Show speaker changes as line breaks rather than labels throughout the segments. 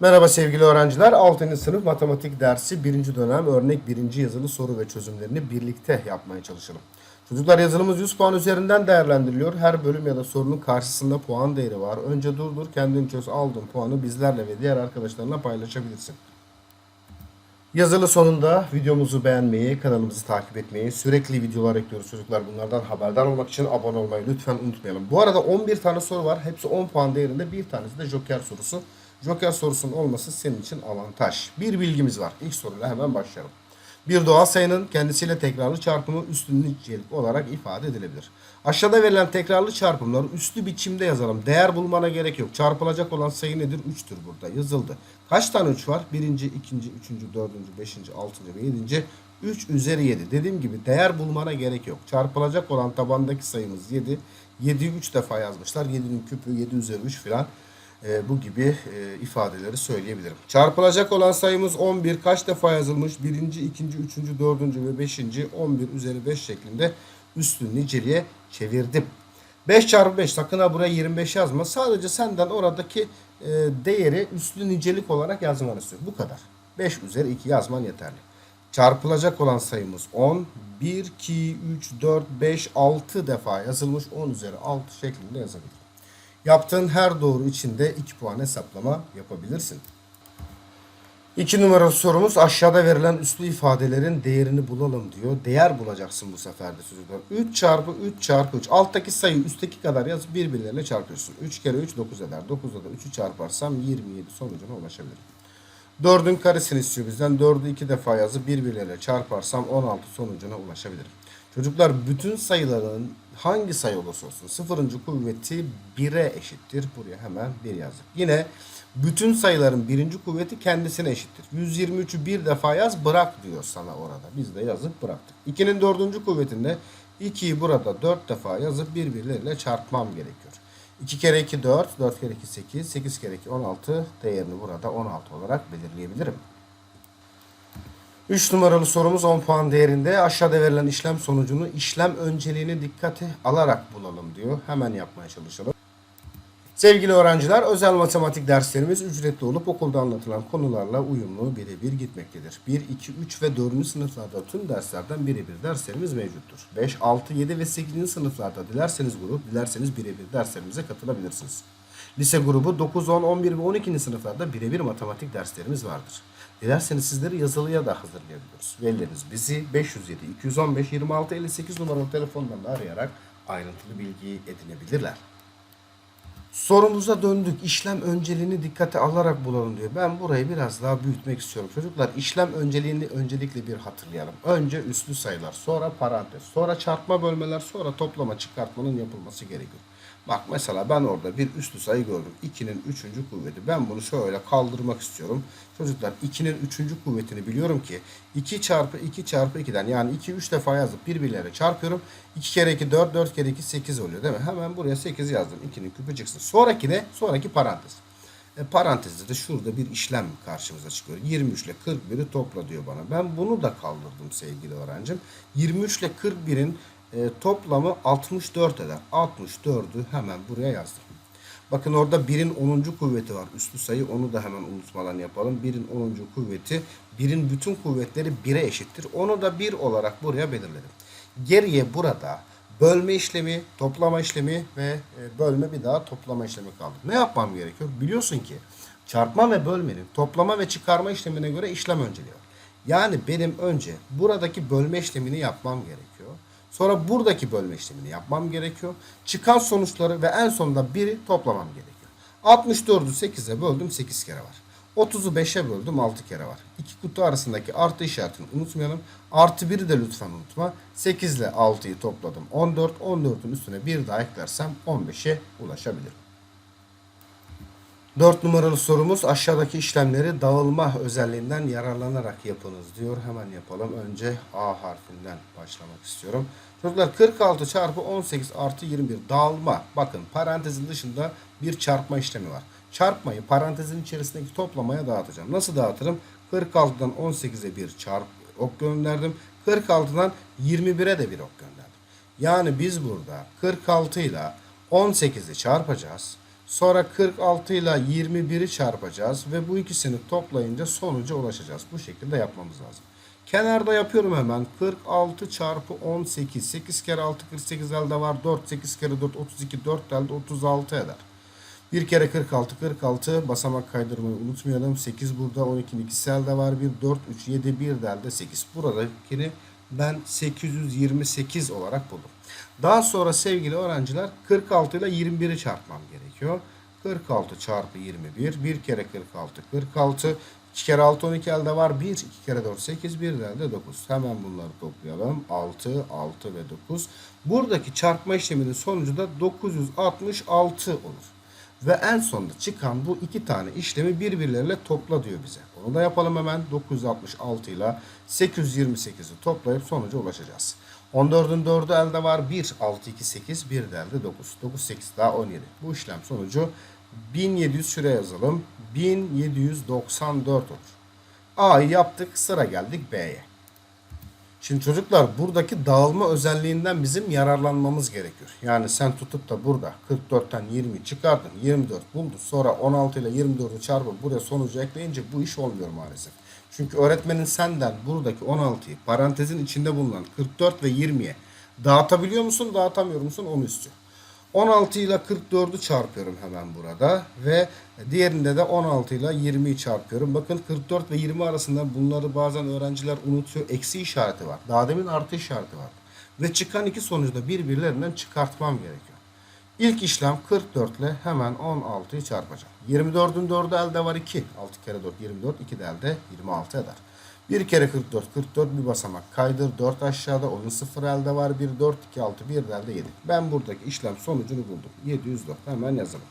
Merhaba sevgili öğrenciler. 6. sınıf matematik dersi 1. dönem örnek 1. yazılı soru ve çözümlerini birlikte yapmaya çalışalım. Çocuklar yazılımız 100 puan üzerinden değerlendiriliyor. Her bölüm ya da sorunun karşısında puan değeri var. Önce durdur, kendin çöz, aldığın puanı bizlerle ve diğer arkadaşlarına paylaşabilirsin. Yazılı sonunda videomuzu beğenmeyi, kanalımızı takip etmeyi, sürekli videolar ekliyoruz çocuklar. Bunlardan haberdar olmak için abone olmayı lütfen unutmayalım. Bu arada 11 tane soru var. Hepsi 10 puan değerinde. Bir tanesi de joker sorusu. Joker sorusunun olması senin için avantaj. Bir bilgimiz var. İlk soruyla hemen başlayalım. Bir doğal sayının kendisiyle tekrarlı çarpımı üstün nicelik olarak ifade edilebilir. Aşağıda verilen tekrarlı çarpımları üslü biçimde yazalım. Değer bulmana gerek yok. Çarpılacak olan sayı nedir? 3'tür burada yazıldı. Kaç tane 3 var? Birinci, ikinci, üçüncü, dördüncü, beşinci, altıncı ve yedinci. 3 üzeri 7. Dediğim gibi değer bulmana gerek yok. Çarpılacak olan tabandaki sayımız 7. 7'yi 3 defa yazmışlar. 7'nin küpü 7 üzeri 3 filan. E, bu gibi e, ifadeleri söyleyebilirim. Çarpılacak olan sayımız 11 kaç defa yazılmış? Birinci, ikinci, üçüncü, dördüncü ve beşinci 11 üzeri 5 şeklinde üstün niceliğe çevirdim. 5 çarpı 5 sakın ha buraya 25 yazma. Sadece senden oradaki e, değeri üslü nicelik olarak yazmanı istiyorum. Bu kadar. 5 üzeri 2 yazman yeterli. Çarpılacak olan sayımız 10. 1, 2, 3, 4, 5, 6 defa yazılmış 10 üzeri 6 şeklinde yazabilirim. Yaptığın her doğru için de 2 puan hesaplama yapabilirsin. 2 numaralı sorumuz aşağıda verilen üslü ifadelerin değerini bulalım diyor. Değer bulacaksın bu sefer de çocuklar. 3 çarpı 3 çarpı 3. Alttaki sayı üstteki kadar yazıp birbirleriyle çarpıyorsun. 3 kere 3 9 eder. 9'da da 3'ü çarparsam 27 sonucuna ulaşabilirim. 4'ün karesini istiyor bizden. 4'ü 2 defa yazıp birbirleriyle çarparsam 16 sonucuna ulaşabilirim. Çocuklar bütün sayıların hangi sayı olursa olsun sıfırıncı kuvveti 1'e eşittir. Buraya hemen 1 yazdık. Yine bütün sayıların birinci kuvveti kendisine eşittir. 123'ü bir defa yaz bırak diyor sana orada. Biz de yazıp bıraktık. 2'nin dördüncü kuvvetinde 2'yi burada 4 defa yazıp birbirleriyle çarpmam gerekiyor. 2 kere 2 4, 4 kere 2 8, 8 kere 2 16 değerini burada 16 olarak belirleyebilirim. 3 numaralı sorumuz 10 puan değerinde. Aşağıda verilen işlem sonucunu işlem önceliğini dikkate alarak bulalım diyor. Hemen yapmaya çalışalım. Sevgili öğrenciler, özel matematik derslerimiz ücretli olup okulda anlatılan konularla uyumlu birebir gitmektedir. 1, 2, 3 ve 4. sınıflarda tüm derslerden birebir derslerimiz mevcuttur. 5, 6, 7 ve 8. sınıflarda dilerseniz grup, dilerseniz birebir derslerimize katılabilirsiniz. Lise grubu 9, 10, 11 ve 12. sınıflarda birebir matematik derslerimiz vardır. Dilerseniz sizleri yazılıya da hazırlayabiliyoruz. Velileriniz bizi 507 215 26 58 numaralı telefondan da arayarak ayrıntılı bilgi edinebilirler. Sorumuza döndük. İşlem önceliğini dikkate alarak bulalım diyor. Ben burayı biraz daha büyütmek istiyorum. Çocuklar işlem önceliğini öncelikle bir hatırlayalım. Önce üslü sayılar, sonra parantez, sonra çarpma bölmeler, sonra toplama çıkartmanın yapılması gerekiyor. Bak mesela ben orada bir üslü sayı gördüm. 2'nin 3. kuvveti. Ben bunu şöyle kaldırmak istiyorum. Çocuklar 2'nin 3. kuvvetini biliyorum ki 2 çarpı 2 çarpı 2'den yani 2 3 defa yazıp birbirleriyle çarpıyorum. 2 kere 2 4 4 kere 2 8 oluyor değil mi? Hemen buraya 8 yazdım. 2'nin küpü çıksın. Sonraki ne? Sonraki parantez. E, parantezde de şurada bir işlem karşımıza çıkıyor. 23 ile 41'i topla diyor bana. Ben bunu da kaldırdım sevgili öğrencim. 23 ile 41'in e, toplamı 64 eder. 64'ü hemen buraya yazdım. Bakın orada 1'in 10. kuvveti var. Üslü sayı onu da hemen unutmadan yapalım. 1'in 10. kuvveti 1'in bütün kuvvetleri 1'e eşittir. Onu da 1 olarak buraya belirledim. Geriye burada bölme işlemi, toplama işlemi ve e, bölme bir daha toplama işlemi kaldı. Ne yapmam gerekiyor? Biliyorsun ki çarpma ve bölmenin toplama ve çıkarma işlemine göre işlem önceliği var. Yani benim önce buradaki bölme işlemini yapmam gerekiyor. Sonra buradaki bölme işlemini yapmam gerekiyor. Çıkan sonuçları ve en sonunda biri toplamam gerekiyor. 64'ü 8'e böldüm 8 kere var. 30'u 5'e böldüm 6 kere var. İki kutu arasındaki artı işaretini unutmayalım. Artı 1'i de lütfen unutma. 8 ile 6'yı topladım 14. 14'ün üstüne bir daha eklersem 15'e ulaşabilirim. 4 numaralı sorumuz aşağıdaki işlemleri dağılma özelliğinden yararlanarak yapınız diyor. Hemen yapalım. Önce A harfinden başlamak istiyorum. Çocuklar 46 çarpı 18 artı 21 dağılma. Bakın parantezin dışında bir çarpma işlemi var. Çarpmayı parantezin içerisindeki toplamaya dağıtacağım. Nasıl dağıtırım? 46'dan 18'e bir çarp ok gönderdim. 46'dan 21'e de bir ok gönderdim. Yani biz burada 46 ile 18'i çarpacağız. Sonra 46 ile 21'i çarpacağız ve bu ikisini toplayınca sonuca ulaşacağız. Bu şekilde yapmamız lazım. Kenarda yapıyorum hemen. 46 çarpı 18. 8 kere 6 48 elde var. 4 8 kere 4 32 4 elde 36 eder. Bir kere 46 46 basamak kaydırmayı unutmayalım. 8 burada 12'nin ikisi elde var. 1 4 3 7 1 de elde 8. Buradakini ben 828 olarak buldum. Daha sonra sevgili öğrenciler 46 ile 21'i çarpmam gerekiyor. 46 çarpı 21. 1 kere 46 46. 2 kere 6 12 elde var. 1 2 kere 4 8 1 de elde 9. Hemen bunları toplayalım. 6 6 ve 9. Buradaki çarpma işleminin sonucu da 966 olur. Ve en sonunda çıkan bu iki tane işlemi birbirleriyle topla diyor bize. Onu da yapalım hemen. 966 ile 828'i toplayıp sonuca ulaşacağız. 14'ün 4'ü elde var. 1, 6, 2, 8, 1 de elde 9. 9, 8 daha 17. Bu işlem sonucu 1700 şuraya yazalım. 1794 olur. A'yı yaptık. Sıra geldik B'ye. Şimdi çocuklar buradaki dağılma özelliğinden bizim yararlanmamız gerekiyor. Yani sen tutup da burada 44'ten 20 çıkardın 24 buldu sonra 16 ile 24'ü çarpıp buraya sonucu ekleyince bu iş olmuyor maalesef. Çünkü öğretmenin senden buradaki 16'yı parantezin içinde bulunan 44 ve 20'ye dağıtabiliyor musun dağıtamıyor musun onu istiyor. 16 ile 44'ü çarpıyorum hemen burada ve diğerinde de 16 ile 20'yi çarpıyorum. Bakın 44 ve 20 arasında bunları bazen öğrenciler unutuyor. Eksi işareti var. Daha demin artı işareti var. Ve çıkan iki sonucu da birbirlerinden çıkartmam gerekiyor. İlk işlem 44 ile hemen 16'yı çarpacağım. 24'ün 4'ü elde var 2. 6 kere 4 24. 2 de elde 26 eder. 1 kere 44 44 bir basamak kaydır 4 aşağıda onun 0 elde var 1 4 2 6 1 de elde 7. Ben buradaki işlem sonucunu buldum. 704 hemen yazalım.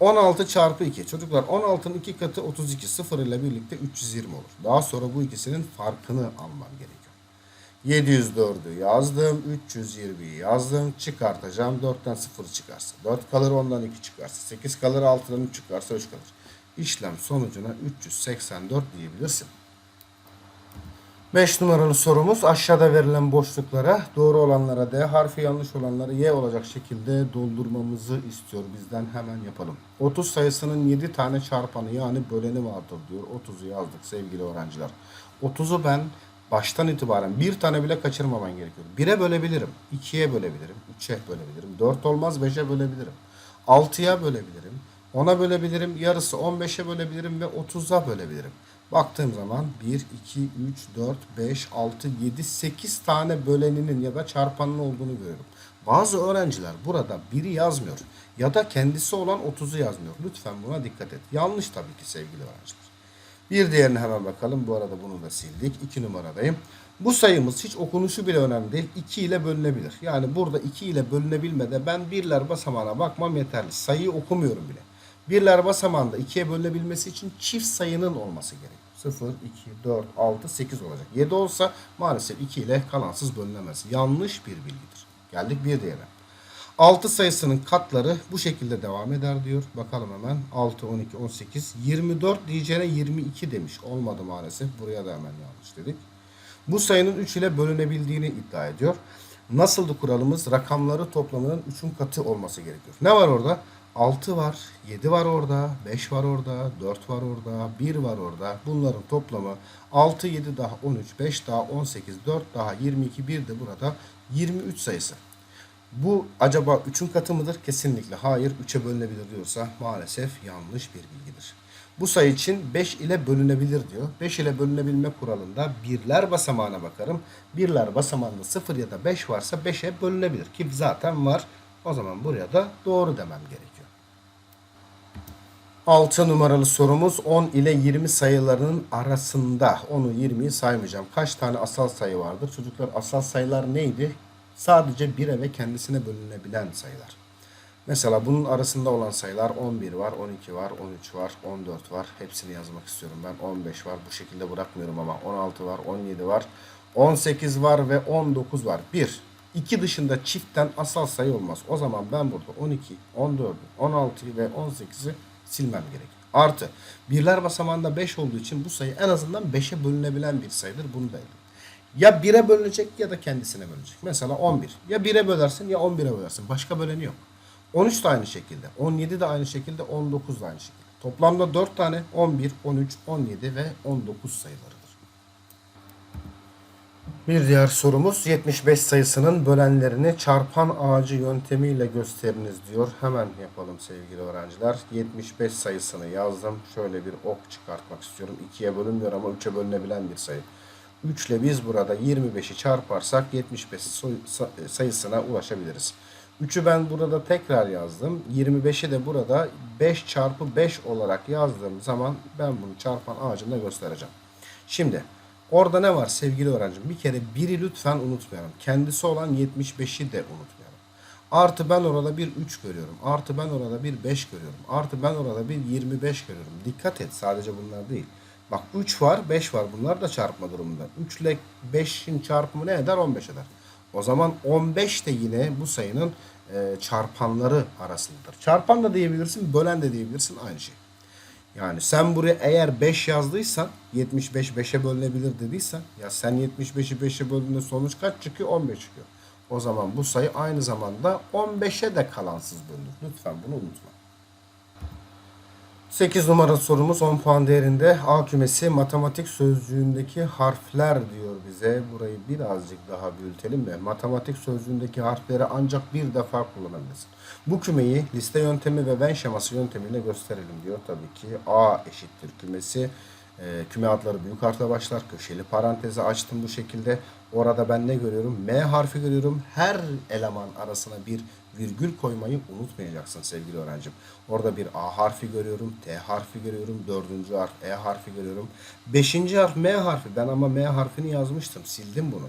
16 çarpı 2. Çocuklar 16'nın 2 katı 32 0 ile birlikte 320 olur. Daha sonra bu ikisinin farkını almam gerekiyor. 704'ü yazdım. 320'yi yazdım. Çıkartacağım. 4'ten 0 çıkarsa. 4 kalır 10'dan 2 çıkarsa. 8 kalır 6'dan 3 çıkarsa 3 kalır. İşlem sonucuna 384 diyebilirsin. 5 numaralı sorumuz aşağıda verilen boşluklara doğru olanlara D harfi yanlış olanlara Y olacak şekilde doldurmamızı istiyor bizden hemen yapalım. 30 sayısının 7 tane çarpanı yani böleni vardır diyor. 30'u yazdık sevgili öğrenciler. 30'u ben baştan itibaren bir tane bile kaçırmaman gerekiyor. 1'e bölebilirim, 2'ye bölebilirim, 3'e bölebilirim, 4 olmaz 5'e bölebilirim, 6'ya bölebilirim, 10'a bölebilirim, yarısı 15'e bölebilirim ve 30'a bölebilirim. Baktığım zaman 1, 2, 3, 4, 5, 6, 7, 8 tane böleninin ya da çarpanının olduğunu görüyorum. Bazı öğrenciler burada biri yazmıyor ya da kendisi olan 30'u yazmıyor. Lütfen buna dikkat et. Yanlış tabii ki sevgili öğrenciler. Bir diğerine hemen bakalım. Bu arada bunu da sildik. 2 numaradayım. Bu sayımız hiç okunuşu bile önemli değil. 2 ile bölünebilir. Yani burada 2 ile bölünebilmede ben birler basamağına bakmam yeterli. Sayıyı okumuyorum bile. Birler basamağında 2'ye bölünebilmesi için çift sayının olması gerekiyor. 0, 2, 4, 6, 8 olacak. 7 olsa maalesef 2 ile kalansız bölünemez. Yanlış bir bilgidir. Geldik bir diğerine. 6 sayısının katları bu şekilde devam eder diyor. Bakalım hemen. 6, 12, 18, 24 diyeceğine 22 demiş. Olmadı maalesef. Buraya da hemen yanlış dedik. Bu sayının 3 ile bölünebildiğini iddia ediyor. Nasıldı kuralımız? Rakamları toplamının 3'ün katı olması gerekiyor. Ne var orada? 6 var, 7 var orada, 5 var orada, 4 var orada, 1 var orada. Bunların toplamı 6, 7 daha 13, 5 daha 18, 4 daha 22, 1 de burada 23 sayısı. Bu acaba 3'ün katı mıdır? Kesinlikle hayır. 3'e bölünebilir diyorsa maalesef yanlış bir bilgidir. Bu sayı için 5 ile bölünebilir diyor. 5 ile bölünebilme kuralında birler basamağına bakarım. Birler basamağında 0 ya da 5 varsa 5'e bölünebilir. Ki zaten var. O zaman buraya da doğru demem gerekiyor. 6 numaralı sorumuz 10 ile 20 sayılarının arasında. Onu 20'yi saymayacağım. Kaç tane asal sayı vardır? Çocuklar asal sayılar neydi? Sadece 1'e ve kendisine bölünebilen sayılar. Mesela bunun arasında olan sayılar 11 var, 12 var, 13 var, 14 var. Hepsini yazmak istiyorum ben. 15 var. Bu şekilde bırakmıyorum ama 16 var, 17 var, 18 var ve 19 var. 1. 2 dışında çiftten asal sayı olmaz. O zaman ben burada 12, 14'ü, 16'yı ve 18'i silmem gerekiyor. Artı birler basamağında 5 olduğu için bu sayı en azından 5'e bölünebilen bir sayıdır. Bunu da ekledim. Ya 1'e bölünecek ya da kendisine bölünecek. Mesela 11. Ya 1'e bölersin ya 11'e bölersin. Başka böleni yok. 13 de aynı şekilde. 17 de aynı şekilde. 19 da aynı şekilde. Toplamda 4 tane 11, 13, 17 ve 19 sayılarıdır. Bir diğer sorumuz 75 sayısının bölenlerini çarpan ağacı yöntemiyle gösteriniz diyor. Hemen yapalım sevgili öğrenciler. 75 sayısını yazdım. Şöyle bir ok çıkartmak istiyorum. 2'ye bölünmüyor ama 3'e bölünebilen bir sayı. 3 ile biz burada 25'i çarparsak 75 soy- sa- sayısına ulaşabiliriz. 3'ü ben burada tekrar yazdım. 25'i de burada 5 çarpı 5 olarak yazdığım zaman ben bunu çarpan ağacında göstereceğim. Şimdi orada ne var sevgili öğrencim? Bir kere biri lütfen unutmayalım. Kendisi olan 75'i de unutmayalım. Artı ben orada bir 3 görüyorum. Artı ben orada bir 5 görüyorum. Artı ben orada bir 25 görüyorum. Dikkat et sadece bunlar değil. Bak 3 var 5 var bunlar da çarpma durumunda. 3 ile 5'in çarpımı ne eder? 15 eder. O zaman 15 de yine bu sayının çarpanları arasındadır. Çarpan da diyebilirsin, bölen de diyebilirsin aynı şey. Yani sen buraya eğer 5 yazdıysan 75 5'e bölünebilir dediysen ya sen 75'i 5'e böldüğünde sonuç kaç çıkıyor? 15 çıkıyor. O zaman bu sayı aynı zamanda 15'e de kalansız bölünür. Lütfen bunu unutma. 8 numaralı sorumuz 10 puan değerinde. A kümesi matematik sözlüğündeki harfler diyor bize. Burayı birazcık daha büyütelim de. Matematik sözlüğündeki harfleri ancak bir defa kullanabilirsin. Bu kümeyi liste yöntemi ve Venn şeması yöntemiyle gösterelim diyor. Tabii ki A eşittir kümesi. Ee, küme adları büyük harfle başlar. Köşeli parantezi açtım bu şekilde. Orada ben ne görüyorum? M harfi görüyorum. Her eleman arasına bir virgül koymayı unutmayacaksın sevgili öğrencim. Orada bir A harfi görüyorum, T harfi görüyorum, dördüncü harf E harfi görüyorum. Beşinci harf M harfi. Ben ama M harfini yazmıştım, sildim bunu.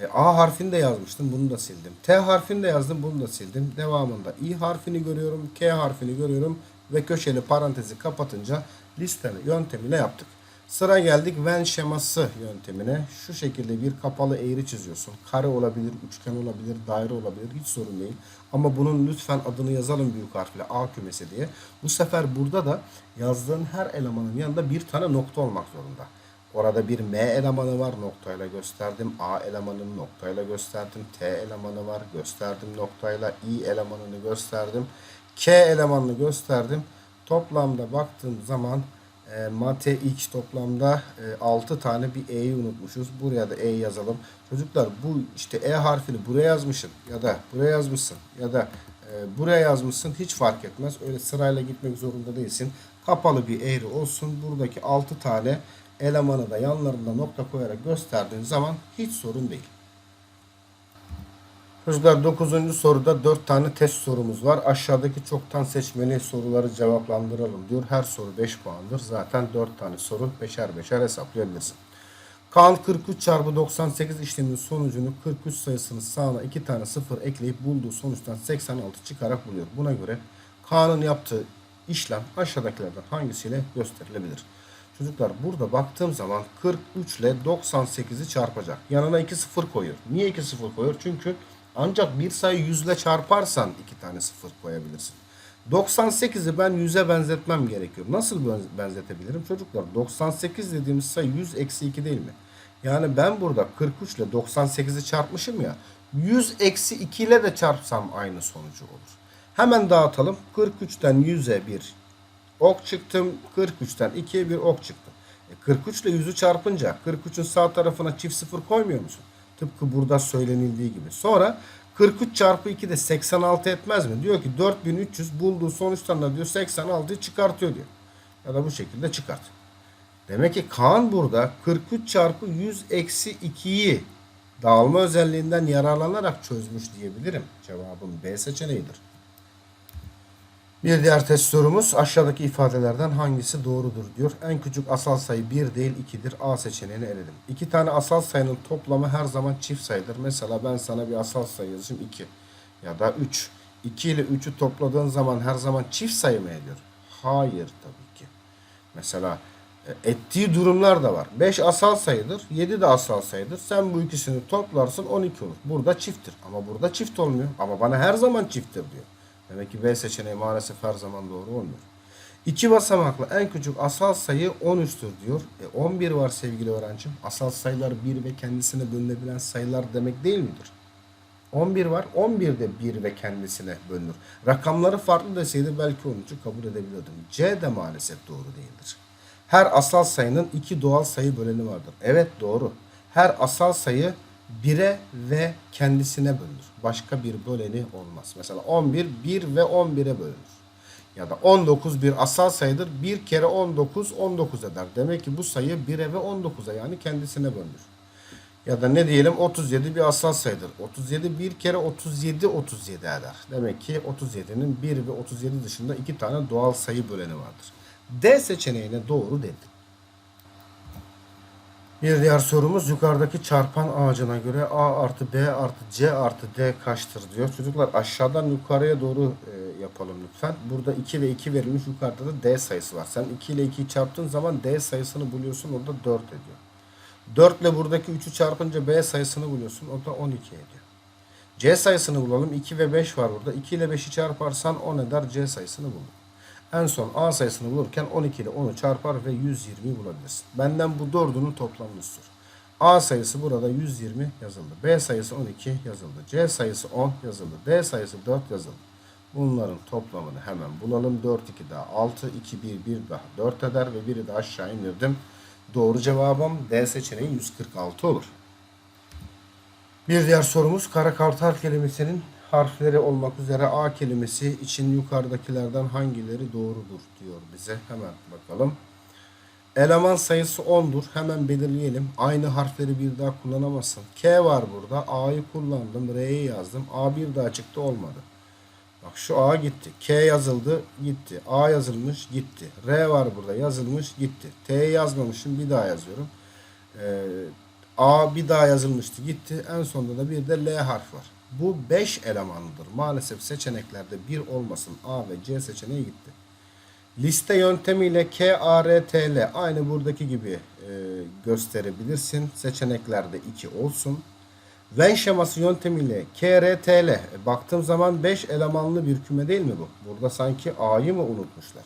E, A harfini de yazmıştım, bunu da sildim. T harfini de yazdım, bunu da sildim. Devamında İ harfini görüyorum, K harfini görüyorum ve köşeli parantezi kapatınca listeme yöntemiyle yaptık. Sıra geldik Venn şeması yöntemine. Şu şekilde bir kapalı eğri çiziyorsun. Kare olabilir, üçgen olabilir, daire olabilir. Hiç sorun değil. Ama bunun lütfen adını yazalım büyük harfle A kümesi diye. Bu sefer burada da yazdığın her elemanın yanında bir tane nokta olmak zorunda. Orada bir M elemanı var noktayla gösterdim. A elemanını noktayla gösterdim. T elemanı var gösterdim noktayla. I elemanını gösterdim. K elemanını gösterdim. Toplamda baktığım zaman e, mate x toplamda e, 6 tane bir e'yi unutmuşuz. Buraya da e yazalım. Çocuklar bu işte e harfini buraya yazmışsın ya da buraya yazmışsın ya da e, buraya yazmışsın hiç fark etmez. Öyle sırayla gitmek zorunda değilsin. Kapalı bir eğri olsun. Buradaki 6 tane elemanı da yanlarında nokta koyarak gösterdiğin zaman hiç sorun değil. Çocuklar 9. soruda 4 tane test sorumuz var. Aşağıdaki çoktan seçmeli soruları cevaplandıralım diyor. Her soru 5 puandır. Zaten 4 tane soru 5'er 5'er hesaplayabilirsin. Kaan 43 çarpı 98 işleminin sonucunu 43 sayısının sağına 2 tane 0 ekleyip bulduğu sonuçtan 86 çıkarak buluyor. Buna göre Kaan'ın yaptığı işlem aşağıdakilerden hangisiyle gösterilebilir? Çocuklar burada baktığım zaman 43 ile 98'i çarpacak. Yanına 2 sıfır koyuyor. Niye 2 sıfır koyuyor? Çünkü ancak bir sayı 100 ile çarparsan 2 tane sıfır koyabilirsin. 98'i ben 100'e benzetmem gerekiyor. Nasıl ben- benzetebilirim? Çocuklar 98 dediğimiz sayı 100 eksi 2 değil mi? Yani ben burada 43 ile 98'i çarpmışım ya. 100 eksi 2 ile de çarpsam aynı sonucu olur. Hemen dağıtalım. 43'ten 100'e bir ok çıktım. 43'ten 2'ye bir ok çıktı. E 43 ile 100'ü çarpınca 43'ün sağ tarafına çift sıfır koymuyor musun? Tıpkı burada söylenildiği gibi. Sonra 43 çarpı 2 de 86 etmez mi? Diyor ki 4300 bulduğu sonuçtan da diyor 86'yı çıkartıyor diyor. Ya da bu şekilde çıkart. Demek ki Kaan burada 43 çarpı 100 eksi 2'yi dağılma özelliğinden yararlanarak çözmüş diyebilirim. Cevabım B seçeneğidir. Bir diğer test sorumuz aşağıdaki ifadelerden hangisi doğrudur diyor. En küçük asal sayı 1 değil 2'dir. A seçeneğini eledim. İki tane asal sayının toplamı her zaman çift sayıdır. Mesela ben sana bir asal sayı yazayım 2 ya da 3. 2 ile 3'ü topladığın zaman her zaman çift sayı mı ediyor? Hayır tabii ki. Mesela e, ettiği durumlar da var. 5 asal sayıdır, 7 de asal sayıdır. Sen bu ikisini toplarsın 12 olur. Burada çifttir ama burada çift olmuyor. Ama bana her zaman çifttir diyor. Demek ki B seçeneği maalesef her zaman doğru olmuyor. İki basamaklı en küçük asal sayı 13'tür diyor. E 11 var sevgili öğrencim. Asal sayılar 1 ve kendisine bölünebilen sayılar demek değil midir? 11 var. 11 de 1 ve kendisine bölünür. Rakamları farklı deseydi belki 13'ü kabul edebilirdim. C de maalesef doğru değildir. Her asal sayının iki doğal sayı böleni vardır. Evet doğru. Her asal sayı 1'e ve kendisine bölünür. Başka bir böleni olmaz. Mesela 11 1 ve 11'e bölünür. Ya da 19 bir asal sayıdır. 1 kere 19 19 eder. Demek ki bu sayı 1'e ve 19'a yani kendisine bölünür. Ya da ne diyelim 37 bir asal sayıdır. 37 bir kere 37 37 eder. Demek ki 37'nin 1 ve 37 dışında iki tane doğal sayı böleni vardır. D seçeneğine doğru dedi. Bir diğer sorumuz yukarıdaki çarpan ağacına göre A artı B artı C artı D kaçtır diyor. Çocuklar aşağıdan yukarıya doğru e, yapalım lütfen. Burada 2 ve 2 verilmiş yukarıda da D sayısı var. Sen 2 ile 2'yi çarptığın zaman D sayısını buluyorsun orada 4 ediyor. 4 ile buradaki 3'ü çarpınca B sayısını buluyorsun o da 12 ediyor. C sayısını bulalım. 2 ve 5 var burada. 2 ile 5'i çarparsan 10 eder. C sayısını bulduk. En son A sayısını bulurken 12 ile 10'u çarpar ve 120 bulabilirsin. Benden bu dördünün toplamını sor. A sayısı burada 120 yazıldı. B sayısı 12 yazıldı. C sayısı 10 yazıldı. D sayısı 4 yazıldı. Bunların toplamını hemen bulalım. 4 2 daha 6, 2 1 1 daha 4 eder ve biri de aşağı indirdim. Doğru cevabım D seçeneği 146 olur. Bir diğer sorumuz kara kartal kelimesinin harfleri olmak üzere A kelimesi için yukarıdakilerden hangileri doğrudur diyor bize. Hemen bakalım. Eleman sayısı 10'dur. Hemen belirleyelim. Aynı harfleri bir daha kullanamazsın. K var burada. A'yı kullandım. R'yi yazdım. A bir daha çıktı olmadı. Bak şu A gitti. K yazıldı gitti. A yazılmış gitti. R var burada yazılmış gitti. T'yi yazmamışım bir daha yazıyorum. Ee, A bir daha yazılmıştı gitti. En sonunda da bir de L harf var. Bu 5 elemanlıdır. Maalesef seçeneklerde 1 olmasın. A ve C seçeneği gitti. Liste yöntemiyle K, A, R, T, L aynı buradaki gibi e, gösterebilirsin. Seçeneklerde 2 olsun. Venn şeması yöntemiyle K, R, T, L. E, baktığım zaman 5 elemanlı bir küme değil mi bu? Burada sanki A'yı mı unutmuşlar?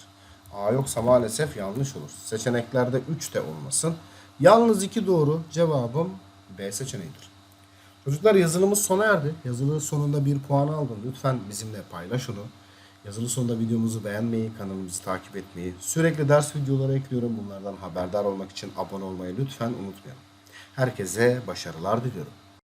A yoksa maalesef yanlış olur. Seçeneklerde 3 de olmasın. Yalnız 2 doğru. Cevabım B seçeneğidir. Çocuklar yazılımız sona erdi. Yazılı sonunda bir puan aldın. Lütfen bizimle paylaş onu. Yazılı sonunda videomuzu beğenmeyi, kanalımızı takip etmeyi, sürekli ders videoları ekliyorum. Bunlardan haberdar olmak için abone olmayı lütfen unutmayalım. Herkese başarılar diliyorum.